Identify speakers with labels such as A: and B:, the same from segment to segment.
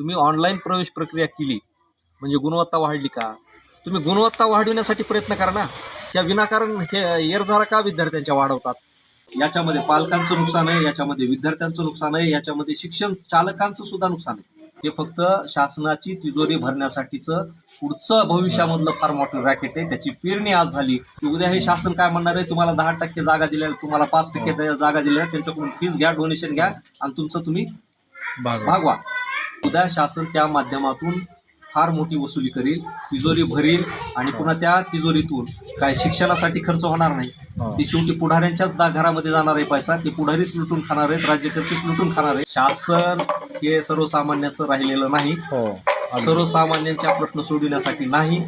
A: तुम्ही ऑनलाईन प्रवेश प्रक्रिया केली म्हणजे गुणवत्ता वाढली का? तुम्ही गुणवत्ता वाढविण्यासाठी प्रयत्न करा ना. त्या विनाकारण हे एरझारा का विद्यार्थ्यांच्या वाढवतात? याच्यामध्ये पालकांचं नुकसान आहे याच्यामध्ये विद्यार्थ्यांचं नुकसान आहे याच्यामध्ये शिक्षण चालकांचं सुद्धा नुकसान आहे. हे फक्त शासनाची तिजोरी भरण्यासाठीचं पुढचं भविष्यामधलं फार मोठं रॅकेट आहे. त्याची पेरणी आज झाली. की उद्या हे शासन काय म्हणणार आहे? तुम्हाला दहा टक्के जागा दिल्या तुम्हाला पाच टक्के जागा दिल्या त्यांच्याकडून फीस घ्या डोनेशन घ्या आणि तुमचं तुम्ही भागवा. उद्या शासन त्या माध्यमातून फार मोठी वसुली करील तिजोरी भरील आणि पुन्हा त्या तिजोरीतून काय शिक्षणासाठी खर्च होणार नाही. ती शेवटी पुढाऱ्यांच्याच घरामध्ये जाणार आहे पैसा. ते पुढारीच लुटून खाणार आहेत राज्यकर्तेच लुटून खाणार आहे शासन हे सर्वसामान्याचं राहिलेलं नाही. सर्वसामान्यांच्या प्रश्न सोडविण्यासाठी नाही.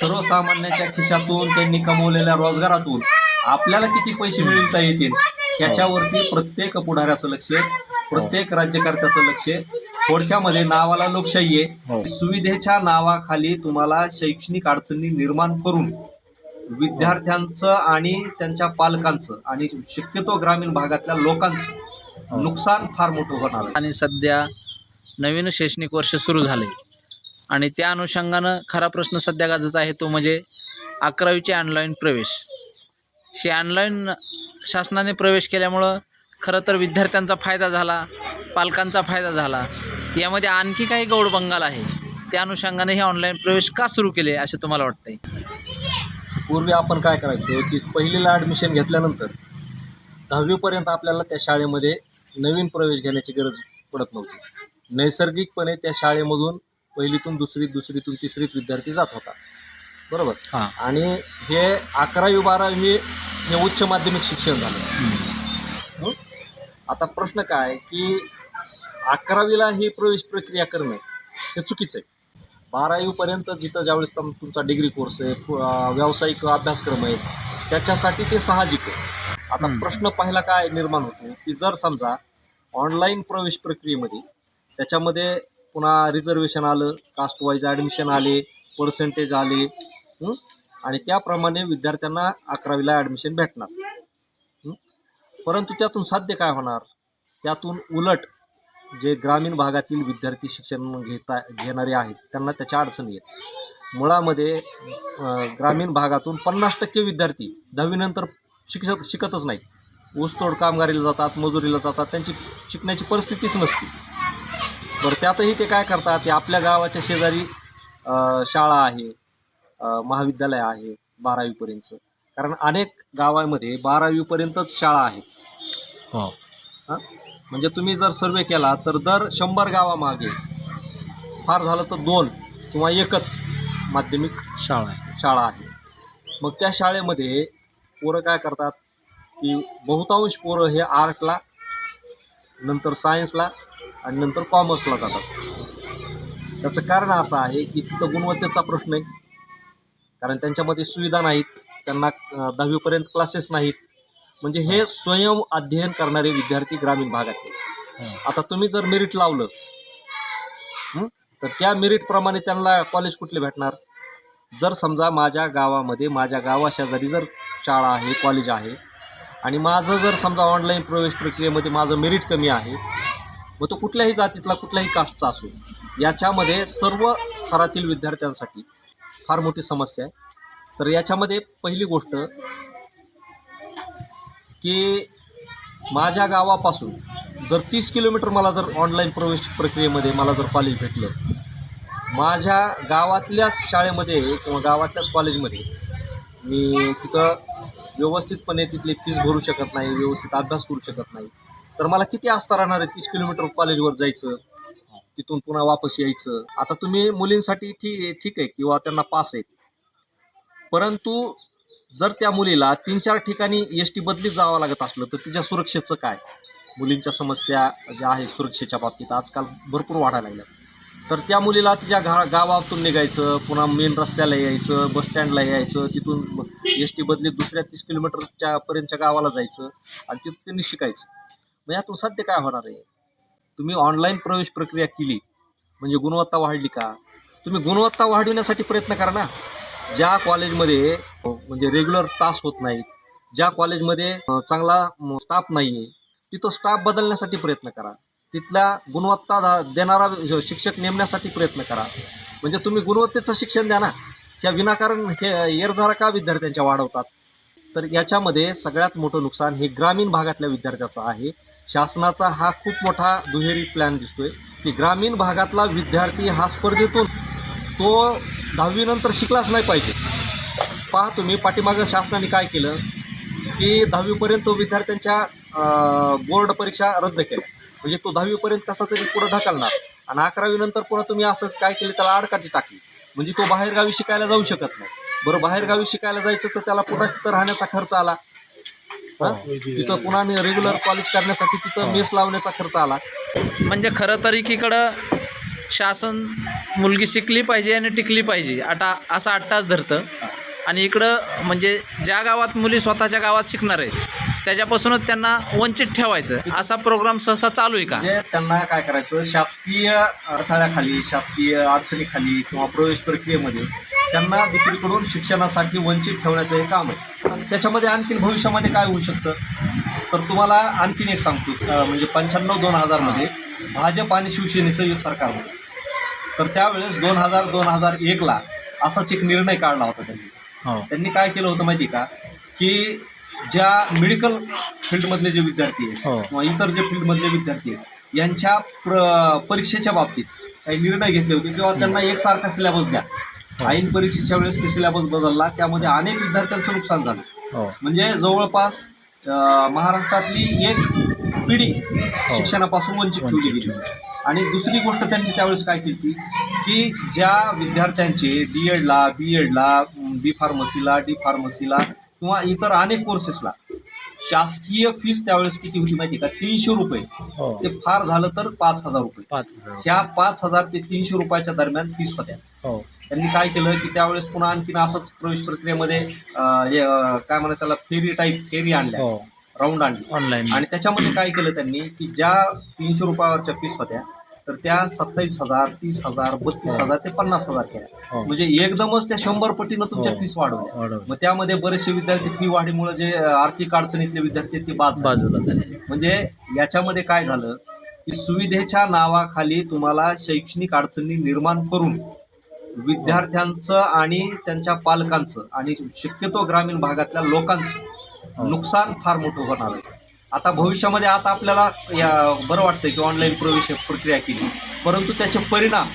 A: सर्वसामान्यांच्या खिशातून त्यांनी कमवलेल्या रोजगारातून आपल्याला किती पैसे मिळवता येतील? ह्याच्यावरती प्रत्येक पुढाऱ्याचं लक्ष प्रत्येक राज्यकर्त्याचं लक्ष आहे. थोडक्यामध्ये नावाला लोकशाही आहे. सुविधेच्या नावाखाली तुम्हाला शैक्षणिक अडचणी निर्माण करून विद्यार्थ्यांचं आणि त्यांच्या पालकांचं आणि शक्यतो ग्रामीण भागातल्या लोकांचं नुकसान फार मोठं होणार आहे.
B: आणि सध्या नवीन शैक्षणिक वर्ष सुरू झाले. आणि त्या अनुषंगानं खरा प्रश्न सध्या गाजत आहे तो म्हणजे अकरावीचे ऑनलाईन प्रवेश. शे ऑनलाईन शासनाने प्रवेश केल्यामुळं खरं तर विद्यार्थ्यांचा फायदा झाला पालकांचा फायदा झाला. यामध्ये आणखी काही गौड बंगाल आहे. त्या अनुषंगाने हे ऑनलाईन प्रवेश का सुरू केले असे तुम्हाला वाटतंय?
A: पूर्वी आपण काय करायचो की पहिलीला ॲडमिशन घेतल्यानंतर दहावीपर्यंत आपल्याला त्या शाळेमध्ये नवीन प्रवेश घेण्याची गरज पडत नव्हती. नैसर्गिकपणे त्या शाळेमधून पहिलीतून दुसरीत दुसरीतून तिसरीत विद्यार्थी जात होता. बरोबर?
B: हां.
A: आणि हे अकरावी बारावी हे उच्च माध्यमिक शिक्षण झालं? आता प्रश्न काय की अकरावीला ही प्रवेश प्रक्रिया करणं हे चुकीचं आहे बारावीपर्यंत जिथं ज्यावेळेस तुम- तुमचा डिग्री कोर्स आहे व्यावसायिक अभ्यासक्रम आहे त्याच्यासाठी ते साहजिक आहे आता. प्रश्न पहिला काय निर्माण होतो की जर समजा ऑनलाईन प्रवेश प्रक्रियेमध्ये त्याच्यामध्ये पुन्हा रिझर्वेशन आलं कास्ट वाईज ॲडमिशन आले पर्सेंटेज आले? आणि त्याप्रमाणे विद्यार्थ्यांना अकरावीला ॲडमिशन भेटणार? परंतु त्यातून साध्य काय होणार? त्यातून उलट जे ग्रामीण भागातील विद्यार्थी शिक्षण घेता घेणारे आहेत त्यांना त्याच्या अडचणी आहेत. मुळामध्ये ग्रामीण भागातून पन्नास टक्के विद्यार्थी दहावीनंतर शिक्षक शिकतच नाही ऊसतोड कामगारीला जातात मजुरीला जातात त्यांची शिकण्याची परिस्थितीच नसते. बरं त्यातही ते काय करतात? ते आपल्या गावाच्या शेजारी शाळा आहे महाविद्यालय आहे बारावीपर्यंतचं कारण अनेक गावामध्ये बारावीपर्यंतच शाळा आहेत.
B: हो.
A: हां? म्हणजे तुम्ही जर सर्वे केला तर दर शंभर गावामागे फार झालं तर दोन किंवा एकच माध्यमिक
B: शाळा आहे.
A: शाळा आहे. मग त्या शाळेमध्ये पोरं काय करतात? की बहुतांश पोरं हे आर्टला नंतर सायन्सला आणि नंतर कॉमर्सला जातात. त्याचं कारण असं आहे की तिथं गुणवत्तेचा प्रश्न आहे. कारण त्यांच्यामध्ये सुविधा नाहीत. त्यांना दहावीपर्यंत क्लासेस नाहीत. म्हणजे हे स्वयं अध्ययन करणारे विद्यार्थी ग्रामीण भागातले आता तुम्ही जर मेरिट लावलं तर त्या मेरिटप्रमाणे त्यांना कॉलेज कुठले भेटणार? जर समजा माझ्या गावामध्ये माझ्या गावाशेजारी जर शाळा आहे कॉलेज आहे आणि माझं जर समजा ऑनलाईन प्रवेश प्रक्रियेमध्ये माझं मेरिट कमी आहे मग तो कुठल्याही जातीतला कुठल्याही कास्टचा असो याच्यामध्ये सर्व स्तरातील विद्यार्थ्यांसाठी फार मोठी समस्या आहे. तर याच्यामध्ये पहिली गोष्ट की माझ्या गावापासून जर तीस किलोमीटर मला जर ऑनलाईन प्रवेश प्रक्रियेमध्ये मला जर कॉलेज भेटलं माझ्या गावातल्याच शाळेमध्ये किंवा गावातल्याच कॉलेजमध्ये मी तिथं व्यवस्थितपणे तिथली फीस भरू शकत नाही व्यवस्थित अभ्यास करू शकत नाही. तर मला किती आस्था राहणार आहे तीस किलोमीटर कॉलेजवर जायचं तिथून पुन्हा वापस यायचं? आता तुम्ही मुलींसाठी ठीक ठीक आहे किंवा त्यांना पास आहेत परंतु जर त्या मुलीला तीन चार ठिकाणी एस टी बदलीत जावं लागत असलं तर तिच्या सुरक्षेचं काय? मुलींच्या समस्या ज्या आहे सुरक्षेच्या बाबतीत आजकाल भरपूर वाढायला लागल्या तर त्या मुलीला तिच्या घा गावातून निघायचं पुन्हा मेन रस्त्याला यायचं बस स्टँडला यायचं तिथून एस टी बदलीत दुसऱ्या तीस किलोमीटरच्या पर्यंतच्या गावाला जायचं आणि तिथून त्यांनी शिकायचं. मग यातून सध्या काय होणार आहे? तुम्ही ऑनलाईन प्रवेश प्रक्रिया केली म्हणजे गुणवत्ता वाढली का? तुम्ही गुणवत्ता वाढविण्यासाठी प्रयत्न करा ना. ज्या कॉलेजमध्ये म्हणजे रेग्युलर तास होत नाहीत ज्या कॉलेजमध्ये चांगला स्टाफ नाही आहे तिथं स्टाफ बदलण्यासाठी प्रयत्न करा. तिथल्या गुणवत्ता दा- देणारा शिक्षक नेमण्यासाठी प्रयत्न करा. म्हणजे तुम्ही गुणवत्तेचं शिक्षण द्या ना. ह्या विनाकारण हे एरझारा का विद्यार्थ्यांच्या वाढवतात. तर याच्यामध्ये सगळ्यात मोठं नुकसान हे ग्रामीण भागातल्या विद्यार्थ्याचं आहे. शासनाचा हा खूप मोठा दुहेरी प्लॅन दिसतोय की ग्रामीण भागातला विद्यार्थी हा स्पर्धेतून तो दहावीनंतर शिकलाच नाही पाहिजे. पहा तुम्ही पाठीमागं शासनाने काय केलं की दहावीपर्यंत विद्यार्थ्यांच्या बोर्ड परीक्षा रद्द केल्या. म्हणजे तो दहावीपर्यंत कसा तरी पुढं ढकलणार आणि अकरावीनंतर पुन्हा तुम्ही असं काय केलं त्याला आडकाठी टाकली. म्हणजे तो बाहेरगावी शिकायला जाऊ शकत नाही. बरं बाहेरगावी शिकायला जायचं तर त्याला पुन्हा तिथं राहण्याचा खर्च आला. तिथं पुन्हा रेग्युलर कॉलेज करण्यासाठी तिथं मेस लावण्याचा खर्च आला.
B: म्हणजे खरं तर एकीकडं शासन मुलगी शिकली पाहिजे आणि टिकली पाहिजे. आटा असा आट्टाच धरतं. आणि इकडं म्हणजे ज्या गावात मुली स्वतःच्या गावात शिकणार आहेत त्याच्यापासूनच त्यांना वंचित ठेवायचं. असा प्रोग्राम सहसा चालू आहे का?
A: म्हणजे त्यांना काय करायचं शासकीय अडथळ्याखाली शासकीय अडचणीखाली किंवा प्रवेश प्रक्रियेमध्ये त्यांना दुसरीकडून शिक्षणासाठी वंचित ठेवण्याचं हे काम आहे. आणि त्याच्यामध्ये आणखीन भविष्यामध्ये काय होऊ शकतं? तर तुम्हाला आणखीन एक सांगतो. अं, म्हणजे पंच्याण्णव दोन हजारमध्ये भाजप आणि शिवसेनेचं युथ सरकार होतं. तर त्यावेळेस दोन हजार दोन हजार एकला असाच एक निर्णय काढला होता त्यांनी.
B: हो.
A: त्यांनी काय केलं होतं माहिती का? की ज्या मेडिकल फील्डमधले जे विद्यार्थी आहेत
B: हो.
A: किंवा इतर जे फील्डमधले विद्यार्थी आहेत यांच्या प्र परीक्षेच्या बाबतीत काही निर्णय घेतले होते किंवा त्यांना एकसारखा सिलेबस द्या. ऐन परीक्षेच्या वेळेस ते सिलेबस बदलला. त्यामध्ये अनेक विद्यार्थ्यांचं नुकसान झालं.
B: हो.
A: म्हणजे जवळपास महाराष्ट्रातली एक पिढी शिक्षणापासून वंचित ठेवली गेली आणि दुसरी गोष्ट त्यांनी त्यावेळेस काय केली की ज्या विद्यार्थ्यांचे डी एडला बी एडला बी फार्मसीला डी फार्मसीला किंवा इतर अनेक कोर्सेसला शासकीय फीस त्यावेळेस किती होती माहिती का? तीनशे रुपये.
B: हो.
A: ते फार झालं तर पाच हजार रुपये. ह्या पाच हजार ते तीनशे रुपयाच्या दरम्यान फीस होत्या.
B: हो.
A: त्यांनी काय केलं की त्यावेळेस पुन्हा आणखीन असंच प्रवेश प्रक्रियेमध्ये हे, काय म्हणायचं त्याला फेरी टाईप फेरी आणल्या.
B: हो.
A: राऊंड आणली.
B: ऑनलाईन
A: आणि त्याच्यामध्ये काय केलं त्यांनी की ज्या तीनशे रुपयावरच्या फीस होत्या तर त्या सत्तावीस हजार तीस हजार बत्तीस हजार ते पन्नास हजार केल्या.
B: हो.
A: म्हणजे एकदमच त्या शंभर पटीनं तुमच्या
B: हो.
A: फीस वाढवल्या.
B: वाढवलं.
A: मग त्यामध्ये बरेचसे विद्यार्थी फी वाढीमुळे जे आर्थिक अडचणीतले विद्यार्थी आहेत ते बाद.
B: बाजूला
A: म्हणजे याच्यामध्ये काय झालं की सुविधेच्या नावाखाली तुम्हाला शैक्षणिक अडचणी निर्माण करून विद्यार्थ्यांचं आणि त्यांच्या पालकांचं आणि शक्यतो ग्रामीण भागातल्या लोकांचं नुकसान फार मोठं होणार आहे. आता भविष्यामध्ये आता आपल्याला या बरं वाटतं की ऑनलाईन प्रवेश प्रक्रिया केली. परंतु त्याचे परिणाम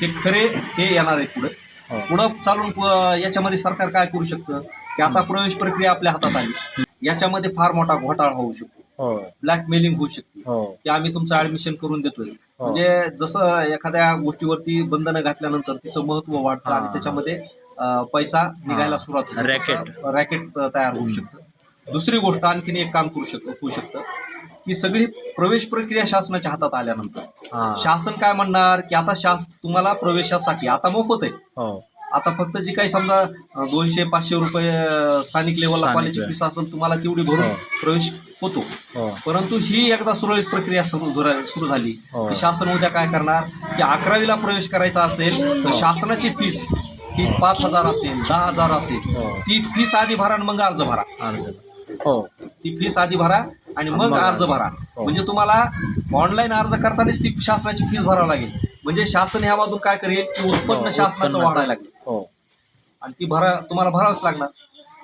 A: हे खरे हे येणार आहेत पुढे.
B: हो.
A: पुढं चालून याच्यामध्ये सरकार काय करू शकतं? की आता प्रवेश प्रक्रिया आपल्या हातात आली. याच्यामध्ये फार मोठा घोटाळा होऊ शकतो.
B: हो.
A: ब्लॅकमेलिंग होऊ शकते.
B: हो.
A: की आम्ही तुमचं ऍडमिशन करून देतोय. म्हणजे जसं एखाद्या गोष्टीवरती बंधनं घातल्यानंतर तिचं महत्त्व वाढतं आणि
B: हा.
A: त्याच्यामध्ये पैसा निघायला सुरुवात होते.
B: Racket.
A: रॅकेट तयार होऊ शकतं. दुसरी गोष्ट आणखीन एक काम करू शकतो होऊ शकतं की सगळी प्रवेश प्रक्रिया शासनाच्या हातात आल्यानंतर. शासन काय म्हणणार की आता शास तुम्हाला प्रवेशासाठी आता मोफत आहे.
B: हो.
A: आता फक्त जी काही समजा दोनशे पाचशे रुपये स्थानिक लेवलला कॉलेजची. फीस असेल तुम्हाला तेवढी भरून
B: हो.
A: प्रवेश होतो.
B: हो.
A: परंतु ही एकदा सुरळीत प्रक्रिया सुरू झाली. की शासन उद्या काय करणार की अकरावीला प्रवेश करायचा असेल तर शासनाची फीस ही पाच हजार असेल दहा हजार असेल. ती फीस आधी भरा आणि मग अर्ज भरा.
B: अर्ज हो.
A: ती फीस आधी भरा आणि मग अर्ज. भरा.
B: हो.
A: म्हणजे तुम्हाला ऑनलाईन अर्ज करतानाच ती शासनाची फीस भरावी लागेल. म्हणजे शासन ह्यामधून काय करेल की उत्पन्न
B: हो,
A: शासनाचं
B: उत्पन्नाचं.
A: वाढायला लागेल.
B: हो.
A: आणि ती भरा तुम्हाला भरावंच लागणार.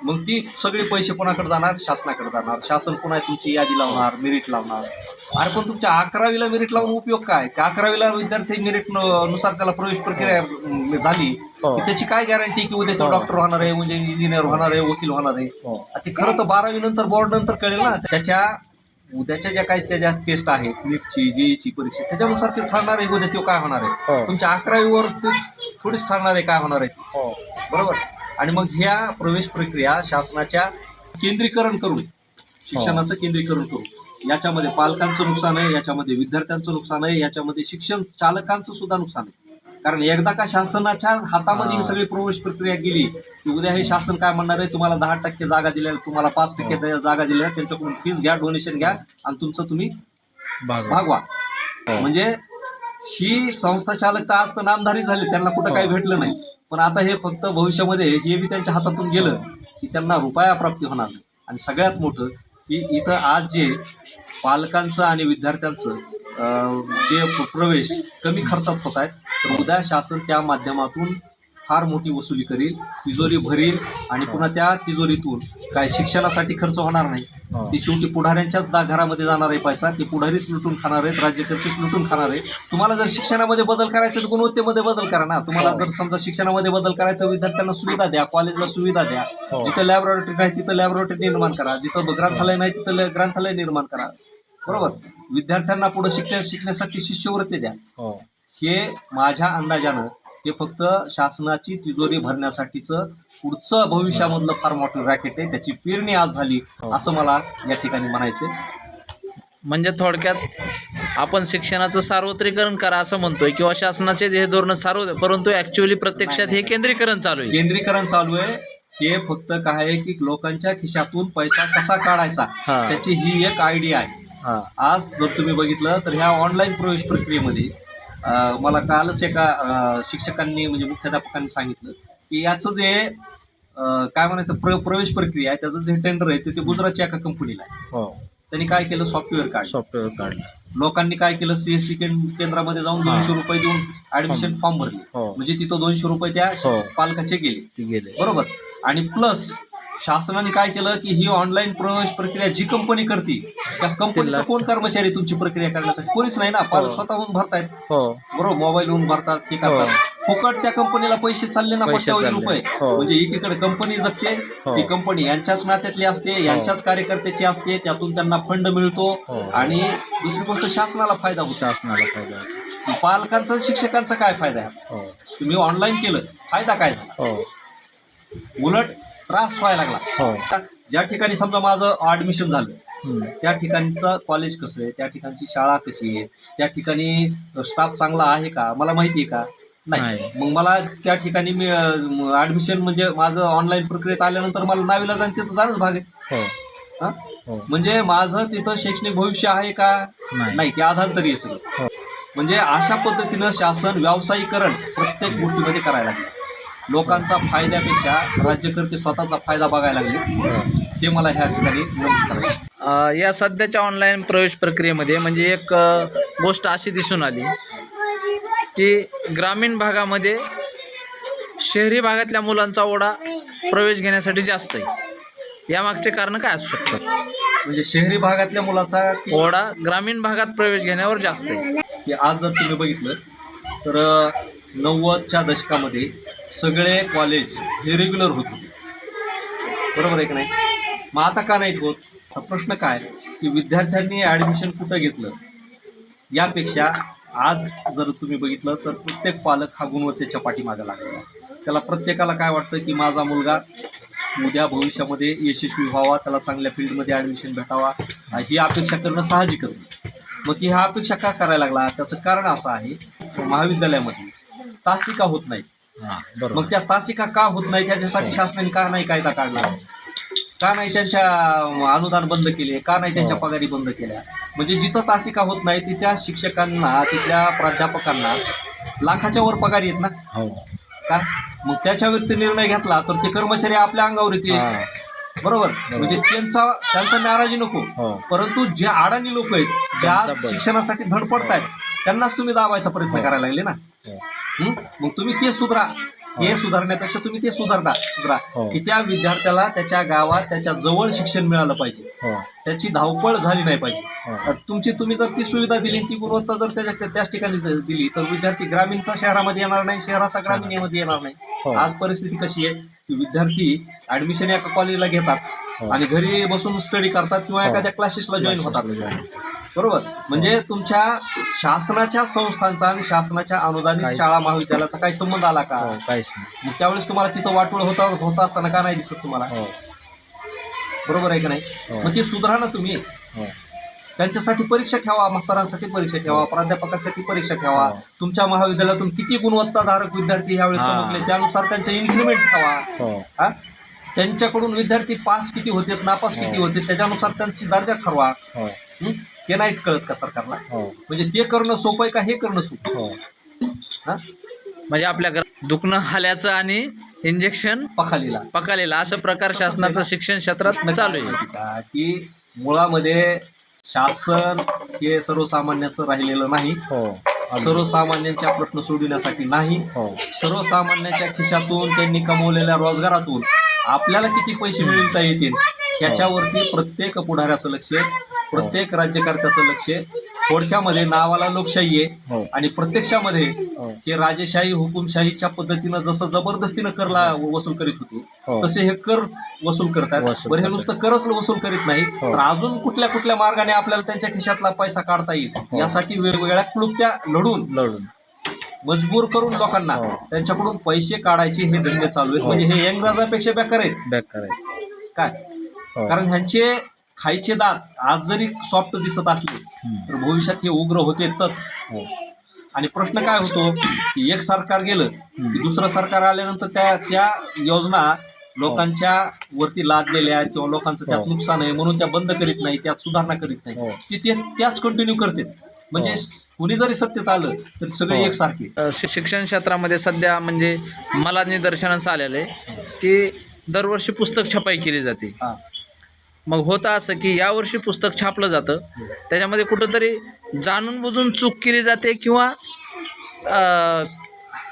A: मग ती सगळे पैसे कोणाकडे जाणार? शासनाकडे जाणार. शासन पुन्हा तुमची यादी लावणार मेरिट लावणार. अरे पण तुमच्या अकरावीला मेरिट लावून उपयोग काय? की अकरावीला विद्यार्थी मेरिटनुसार त्याला प्रवेश प्रक्रिया झाली.
B: हो.
A: की त्याची काय गॅरंटी की उद्या तो
B: हो.
A: डॉक्टर होणार आहे म्हणजे इंजिनियर होणार आहे वकील होणार आहे?
B: हो.
A: ते खरं तर बारावी नंतर बोर्ड नंतर कळेल ना. त्याच्या उद्याच्या ज्या काही त्याच्या टेस्ट आहेत नीटची जेईची परीक्षा त्याच्यानुसार ते ठरणार आहे उद्या तो काय होणार आहे.
B: हो.
A: तुमच्या अकरावीवर थोडीच ठरणार आहे काय होणार आहे.
B: हो.
A: बरोबर? आणि मग ह्या प्रवेश प्रक्रिया शासनाच्या केंद्रीकरण करून शिक्षणाचं केंद्रीकरण करून याच्यामध्ये पालकांचं नुकसान आहे याच्यामध्ये विद्यार्थ्यांचं नुकसान आहे याच्यामध्ये शिक्षण चालकांचं सुद्धा नुकसान आहे. कारण एकदा का शासनाच्या हातामध्ये ही सगळी प्रवेश प्रक्रिया गेली की उद्या हे शासन काय म्हणणार आहे? तुम्हाला दहा टक्के जागा दिल्या तुम्हाला पाच टक्के जागा दिल्या त्यांच्याकडून फीस घ्या डोनेशन घ्या आणि तुमचं तुम्ही
B: भाग
A: भागवा.
B: हो.
A: म्हणजे ही संस्था चालक तर आज तर नामधारी झाले त्यांना कुठं काही भेटलं नाही. पण आता हे फक्त भविष्यामध्ये हे बी त्यांच्या हातातून गेलं की त्यांना रुपया प्राप्ती होणार नाही. आणि सगळ्यात मोठं की इथं आज जे पालकांचं आणि विद्यार्थ्यांचं जे प्रवेश कमी खर्चात होत आहेत तर उद्या शासन त्या माध्यमातून फार मोठी वसुली करील तिजोरी भरील आणि पुन्हा त्या तिजोरीतून काय शिक्षणासाठी खर्च होणार नाही.
B: हो.
A: ती शेवटी पुढाऱ्यांच्याच दा- घरामध्ये जाणार आहे पैसा ते पुढारीच लुटून खाणार आहेत राज्यकर्तेच लुटून खाणार आहे तुम्हाला जर शिक्षणामध्ये बदल करायचा तर गुणवत्तेमध्ये बदल करा ना. तुम्हाला जर समजा शिक्षणामध्ये बदल करायचा तर विद्यार्थ्यांना सुविधा द्या कॉलेजला सुविधा द्या.
B: हो.
A: जिथं लॅबोरेटरी नाही तिथं लॅबोरेटरी निर्माण करा. जिथं ग्रंथालय नाही तिथं ग्रंथालय निर्माण करा. बरोबर? विद्यार्थ्यांना पुढे शिकण्या शिकण्यासाठी शिष्यवृत्ती द्या.
B: हो.
A: हे माझ्या अंदाजानं हे फक्त शासनाची तिजोरी भरण्यासाठीचं पुढचं भविष्यामधलं फार मोठं रॅकेट आहे त्याची पेरणी आज झाली
B: हो.
A: असं मला या ठिकाणी म्हणायचं
B: म्हणजे थोडक्यात आपण शिक्षणाचं सार्वत्रिकरण करा असं म्हणतोय किंवा शासनाचे हे धोरण सार्व परंतु ॲक्च्युअली प्रत्यक्षात हे केंद्रीकरण चालू आहे.
A: केंद्रीकरण चालू आहे. हे फक्त काय आहे की लोकांच्या खिशातून पैसा कसा काढायचा. त्याची ही एक आयडिया आहे. आज जर तुम्ही बघितलं तर ह्या ऑनलाईन प्रवेश प्रक्रियेमध्ये मला कालच एका शिक्षकांनी म्हणजे मुख्याध्यापकांनी सांगितलं की याचं जे काय म्हणायचं प्र प्रवेश प्रक्रिया आहे त्याचं जे टेंडर आहे ते गुजरातच्या एका कंपनीला आहे.
B: हो.
A: त्यांनी काय केलं? सॉफ्टवेअर काढलं.
B: सॉफ्टवेअर काढलं.
A: लोकांनी काय केलं? सीएससी केंद्रामध्ये जाऊन दोनशे रुपये देऊन ऍडमिशन फॉर्म. भरले.
B: हो.
A: म्हणजे तिथं दोनशे रुपये त्या
B: हो.
A: पालकाचे गेले.
B: ती गेले.
A: बरोबर. आणि प्लस शासनाने काय केलं की ही ऑनलाईन प्रवेश प्रक्रिया जी कंपनी करते त्या कंपनीचा कोण कर्मचारी तुमची प्रक्रिया करण्यासाठी? कोणीच नाही ना पालक
B: हो.
A: स्वतःहून भरतायत.
B: हो.
A: बरोबर मोबाईलहून भरतात ते करतात. फुकट त्या कंपनीला पैसे चालले ना कोट्यावधी. रुपये.
B: हो.
A: म्हणजे एकीकडे कंपनी जगते
B: हो.
A: ती कंपनी यांच्याच नात्यातली असते यांच्याच कार्यकर्त्याची असते त्यातून त्यांना फंड मिळतो.
B: हो.
A: आणि दुसरी गोष्ट शासनाला फायदा होतो.
B: शासनाला फायदा.
A: पालकांचा शिक्षकांचा काय फायदा? आहे
B: हो.
A: तुम्ही ऑनलाईन केलं फायदा काय झाला?
B: हो.
A: उलट त्रास व्हायला लागला.
B: हो.
A: ज्या ठिकाणी समजा माझं ऍडमिशन झालं. त्या ठिकाणचं कॉलेज कसं आहे? त्या ठिकाणची शाळा कशी आहे? त्या ठिकाणी स्टाफ चांगला आहे का? मला माहिती आहे का? नाही.
B: नाही.
A: मग मला त्या ठिकाणी मी ऍडमिशन म्हणजे माझं ऑनलाईन प्रक्रियेत आल्यानंतर मला नावीला जाणं तिथं जाणंच भाग आहे.
B: हो.
A: हा?
B: हो.
A: म्हणजे माझं तिथं शैक्षणिक भविष्य आहे का?
B: नाही.
A: नाही ते आधार तरी आहे सगळं.
B: हो.
A: म्हणजे अशा पद्धतीनं शासन व्यावसायिकरण प्रत्येक गोष्टीमध्ये करायला लागले. लोकांचा फायद्यापेक्षा राज्यकर्ते स्वतःचा फायदा बघायला लागले.
B: हो.
A: हे मला ह्या ठिकाणी नमूद करायचं
B: अ, या सध्याच्या ऑनलाईन प्रवेश प्रक्रियेमध्ये म्हणजे एक गोष्ट अशी दिसून आली की ग्रामीण भागामध्ये शहरी भागातल्या मुलांचा ओढा प्रवेश घेण्यासाठी जास्त आहे. यामागचे कारण काय असू शकतात
A: म्हणजे शहरी भागातल्या मुलाचा
B: ओढा ग्रामीण भागात प्रवेश घेण्यावर जास्त आहे.
A: की आज जर तुम्ही बघितलं तर नव्वदच्या दशकामध्ये सगळे कॉलेज हे रेग्युलर होत होते. बरोबर आहे का नाही? मग आता का नाहीत होत? हा प्रश्न काय? की विद्यार्थ्यांनी ॲडमिशन कुठं घेतलं? यापेक्षा आज जर तुम्ही बघितलं तर प्रत्येक पालक हा गुणवत्तेच्या पाठीमागे लागला त्याला प्रत्येकाला काय वाटतं की माझा मुलगा उद्या भविष्यामध्ये यशस्वी व्हावा त्याला चांगल्या फील्डमध्ये ॲडमिशन भेटावा? ही अपेक्षा करणं साहजिकच आहे मग ती ह्या अपेक्षा का करायला लागला? त्याचं कारण असं आहे महाविद्यालयामध्ये तासिका होत नाही मग त्या तासिका का होत नाही? त्याच्यासाठी शासनाने का नाही कायदा काढला? का नाही त्यांच्या अनुदान बंद केले? का नाही त्यांच्या पगारी बंद केल्या? म्हणजे जिथं तासिका होत नाही तिथल्या शिक्षकांना तिथल्या प्राध्यापकांना लाखाच्या वर पगार येत ना?
B: हो.
A: का? मग त्याच्यावरती निर्णय घेतला तर ते कर्मचारी आपल्या अंगावर येतील.
B: हां.
A: बरोबर? म्हणजे त्यांचा त्यांचा नाराजी नको.
B: हो.
A: परंतु जे अडाणी लोक आहेत ज्या. शिक्षणासाठी धडपडतायत त्यांनाच तुम्ही दाबायचा प्रयत्न करायला लागले ना?
B: हो
A: हं? मग तुम्ही ते सुधारा. हे सुधारण्यापेक्षा तुम्ही ते सुधारता. सुधारा.
B: हो.
A: की त्या विद्यार्थ्याला त्याच्या गावात त्याच्याजवळ शिक्षण मिळालं पाहिजे.
B: हो.
A: त्याची धावपळ झाली नाही पाहिजे.
B: हो.
A: तुमची तुम्ही जर ती सुविधा दिली ती गुणवत्ता जर त्याच्या त्या- त्याच ठिकाणी दिली तर विद्यार्थी ग्रामीणचा शहरामध्ये येणार नाही शहराचा ग्रामीणमध्ये येणार
B: हो.
A: नाही आज परिस्थिती कशी आहे? की विद्यार्थी ऍडमिशन एका कॉलेजला घेतात
B: हो.
A: आणि घरी बसून स्टडी करतात किंवा
B: हो.
A: एखाद्या क्लासेसला जॉईन होतात. बरोबर. म्हणजे तुमच्या शासनाच्या संस्थांचा आणि शासनाच्या अनुदानित
B: काही-
A: शाळा महाविद्यालयाचा काही संबंध आला का?
B: हो काहीच नाही.
A: मग त्यावेळेस तुम्हाला तिथं वाटोळ होता होता असताना का नाही दिसत तुम्हाला?
B: हो.
A: बरोबर आहे का नाही?
B: हो.
A: मग ते सुधारा ना तुम्ही.
B: हो.
A: त्यांच्यासाठी परीक्षा ठेवा मास्तरांसाठी परीक्षा ठेवा प्राध्यापकासाठी परीक्षा ठेवा.
B: हो.
A: तुमच्या महाविद्यालयातून किती गुणवत्ताधारक विद्यार्थी यावेळी
B: हा.
A: चमकले? त्यानुसार त्यांचे इन्क्रीमेंट ठेवा.
B: हो.
A: हा? त्यांच्याकडून विद्यार्थी पास किती होते नापास किती
B: हो.
A: होते त्याच्यानुसार त्यांची दर्जा ठरवा.
B: हो.
A: हं? ते नाही कळत का सरकारला?
B: हो.
A: म्हणजे ते करणं सोपं आहे का हे करणं सोपं
B: हो.
A: हा?
B: म्हणजे आपल्या घरात दुखणं आल्याचं आणि इंजेक्शन
A: पखालीला.
B: पकालेलं असं प्रकार शासनाचं शिक्षण क्षेत्रात चालू आहे.
A: का की मुळामध्ये शासन हे सर्वसामान्याचं राहिलेलं नाही.
B: हो.
A: सर्वसामान्यांच्या प्रश्न सोडविण्यासाठी नाही.
B: हो.
A: सर्वसामान्यांच्या खिशातून त्यांनी कमवलेल्या रोजगारातून आपल्याला किती पैसे मिळवता येतील? ह्याच्यावरती प्रत्येक पुढाऱ्याचं लक्ष प्रत्येक राज्यकर्त्याचं लक्ष थोडक्यामध्ये नावाला लोकशाही आहे
B: हो
A: आणि प्रत्यक्षामध्ये
B: हो
A: हे राजेशाही हुकुमशाहीच्या पद्धतीनं जसं जबरदस्तीनं करला वसूल करीत
B: हो.
A: होते तसे हे कर वसूल करतात बरं हे. नुसतं करच वसूल करीत नाही
B: हो.
A: तर अजून कुठल्या कुठल्या मार्गाने आपल्याला त्यांच्या खिशातला पैसा काढता येईल
B: हो.
A: यासाठी वेगवेगळ्या क्लुप्त्या लढून
B: लढून
A: मजबूर करून लोकांना
B: हो.
A: त्यांच्याकडून पैसे काढायचे हे धंदे चालू आहेत
B: हो.
A: म्हणजे हे इंग्रजापेक्षा बेकार आहेत काय
B: हो.
A: कारण ह्यांचे खायचे दात आज जरी सॉफ्ट दिसत असले. तर भविष्यात हे उग्र होतेच
B: हो
A: आणि प्रश्न काय होतो की एक सरकार गेलं की दुसरं सरकार आल्यानंतर त्या त्या योजना लोकांच्या वरती लादलेल्या आहेत किंवा लोकांचं त्यात
B: हो.
A: नुकसान आहे म्हणून त्या बंद करीत नाही त्यात सुधारणा करीत
B: हो.
A: नाही ती ते त्याच कंटिन्यू करतात म्हणजे कुणी जरी सत्तेत आलं तरी सगळे
B: हो.
A: एकसारखे
B: शिक्षण क्षेत्रामध्ये सध्या म्हणजे मला निदर्शनास आलेलं आहे की दरवर्षी पुस्तक छपाई केली जाते
A: हा.
B: मग होतं असं की यावर्षी पुस्तक छापलं जातं. त्याच्यामध्ये कुठंतरी जाणून बुजून चूक केली जाते किंवा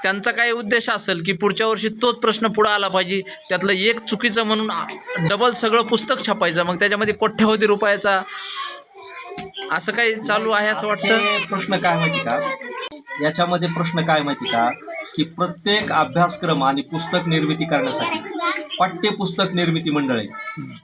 B: त्यांचा काही उद्देश असेल की पुढच्या वर्षी तोच प्रश्न पुढं आला पाहिजे त्यातलं एक चुकीचं म्हणून डबल सगळं पुस्तक छापायचं मग त्याच्यामध्ये कोट्यावधी रुपयाचा असं काही चालू आहे असं वाटतं?
A: प्रश्न काय माहिती का? याच्यामध्ये प्रश्न काय माहिती का? की प्रत्येक अभ्यासक्रम आणि पुस्तक निर्मिती करण्यासाठी पाठ्यपुस्तक निर्मिती मंडळ आहे.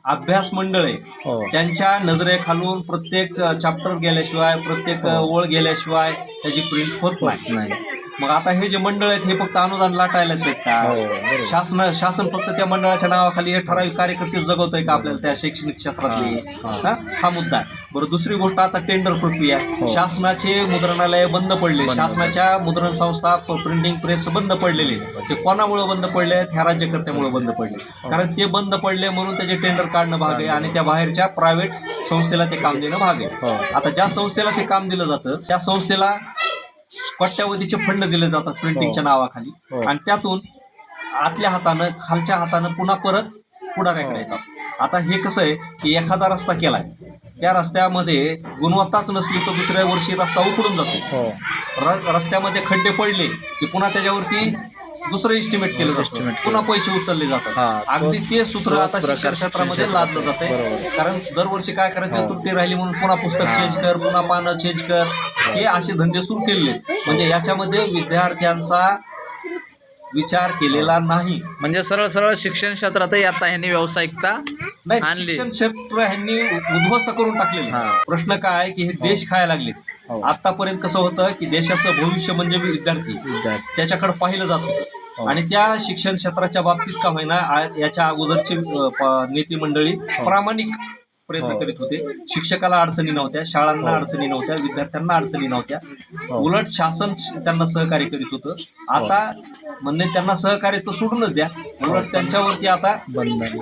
A: अभ्यास मंडळ आहे.
B: हो.
A: त्यांच्या नजरेखालून प्रत्येक चॅप्टर गेल्याशिवाय प्रत्येक ओळ गेल्याशिवाय त्याची प्रिंट होत नाही. मग आता हे जे मंडळ आहेत हे फक्त अनुदान लाटायलाच आहेत
B: हो
A: का
B: बरोबर
A: शासन शासन फक्त त्या मंडळाच्या नावाखाली हे ठराविक कार्यकर्ते जगवतोय का आपल्याला त्या शैक्षणिक क्षेत्रातले
B: हा.
A: हा हा मुद्दा आहे. बरं दुसरी गोष्ट आता टेंडर प्रक्रिया
B: हो.
A: शासनाचे मुद्रणालय बंद पडले
B: बंद.
A: शासनाच्या मुद्रण संस्था प्रिंटिंग प्रेस बंद पडलेले ते कोणामुळे बंद पडले आहेत? ह्या राज्यकर्त्यामुळे बंद पडले
B: हो.
A: कारण ते बंद पडले म्हणून त्याचे टेंडर काढणं भाग आहे आणि त्या बाहेरच्या प्रायव्हेट संस्थेला ते काम देणं भाग आहे
B: हो
A: आता ज्या संस्थेला ते काम दिलं जातं त्या संस्थेला कोट्यावधीचे फंड दिले जातात प्रिंटिंगच्या नावाखाली
B: हो.
A: आणि त्यातून आतल्या हातानं खालच्या हातानं पुन्हा परत पुढाऱ्याकडे येतात आता हे कसं आहे की एखादा रस्ता केलाय त्या रस्त्यामध्ये गुणवत्ताच नसली तर दुसऱ्या वर्षी रस्ता उखडून जातो
B: हो
A: र- रस्त्यामध्ये खड्डे पडले की पुन्हा त्याच्यावरती दुसरं एस्टिमेट केलं जातं
B: Estimate.
A: पुन्हा पैसे उचलले
B: हा,
A: जातात
B: तो-
A: अगदी ते सूत्र
B: तोच
A: आता
B: प्रकार
A: शिक्षण क्षेत्रामध्ये
B: शिक्षण
A: लादलं. जाते
B: बरोबर.
A: कारण दरवर्षी काय करायचं
B: हो.
A: त्रुटी राहिली म्हणून पुन्हा पुस्तक
B: हा.
A: चेंज कर पुन्हा पानं चेंज कर हे असे धंदे सुरू आहेत. म्हणजे याच्यामध्ये विद्यार्थ्यांचा विचार केलेला नाही
B: म्हणजे सरळ सरळ शिक्षण क्षेत्रातही आता ह्यांनी व्यावसायिकता
A: नाही
B: आणली.
A: शिक्षण क्षेत्र ह्यांनी उद्ध्वस्त करून टाकलेले
B: हा.
A: प्रश्न काय आहे की हे देश खायला लागले
B: हो.
A: आतापर्यंत कसं होतं की देशाचं भविष्य म्हणजे विद्यार्थी
B: विद्यार्थी
A: त्याच्याकडे पाहिलं जात
B: हो.
A: होतं आणि त्या शिक्षण क्षेत्राच्या बाबतीत का होईना आ- याच्या अगोदरची अ, प- नेते मंडळी प्रामाणिक प्रयत्न
B: हो.
A: करीत होते. शिक्षकाला अडचणी नव्हत्या शाळांना अडचणी नव्हत्या विद्यार्थ्यांना अडचणी नव्हत्या.
B: हो.
A: उलट शासन त्यांना सहकार्य करीत होतं. आता म्हणणे त्यांना सहकार्य तर सोडूनच द्या. उलट त्यांच्यावरती आता
B: बंधन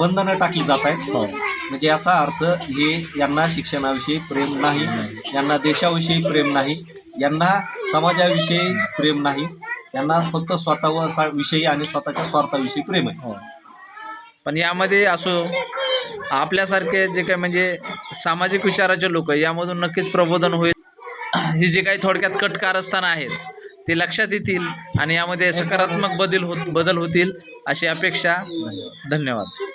A: बंधनं टाकली जात आहेत.
B: हो.
A: म्हणजे याचा अर्थ हे यांना शिक्षणाविषयी प्रेम नाही यांना देशाविषयी प्रेम नाही यांना समाजाविषयी प्रेम नाही यांना फक्त स्वतः विषयी आणि स्वतःच्या स्वार्थाविषयी प्रेम आहे.
B: हो. पण यामध्ये असो आपल्यासारखे जे काही म्हणजे सामाजिक विचाराचे लोक यामधून नक्कीच प्रबोधन होईल. ही जे काही थोडक्यात कट कारस्थानं आहेत ते लक्षात येतील आणि यामध्ये सकारात्मक बदल होत बदल होतील अशी अपेक्षा. धन्यवाद.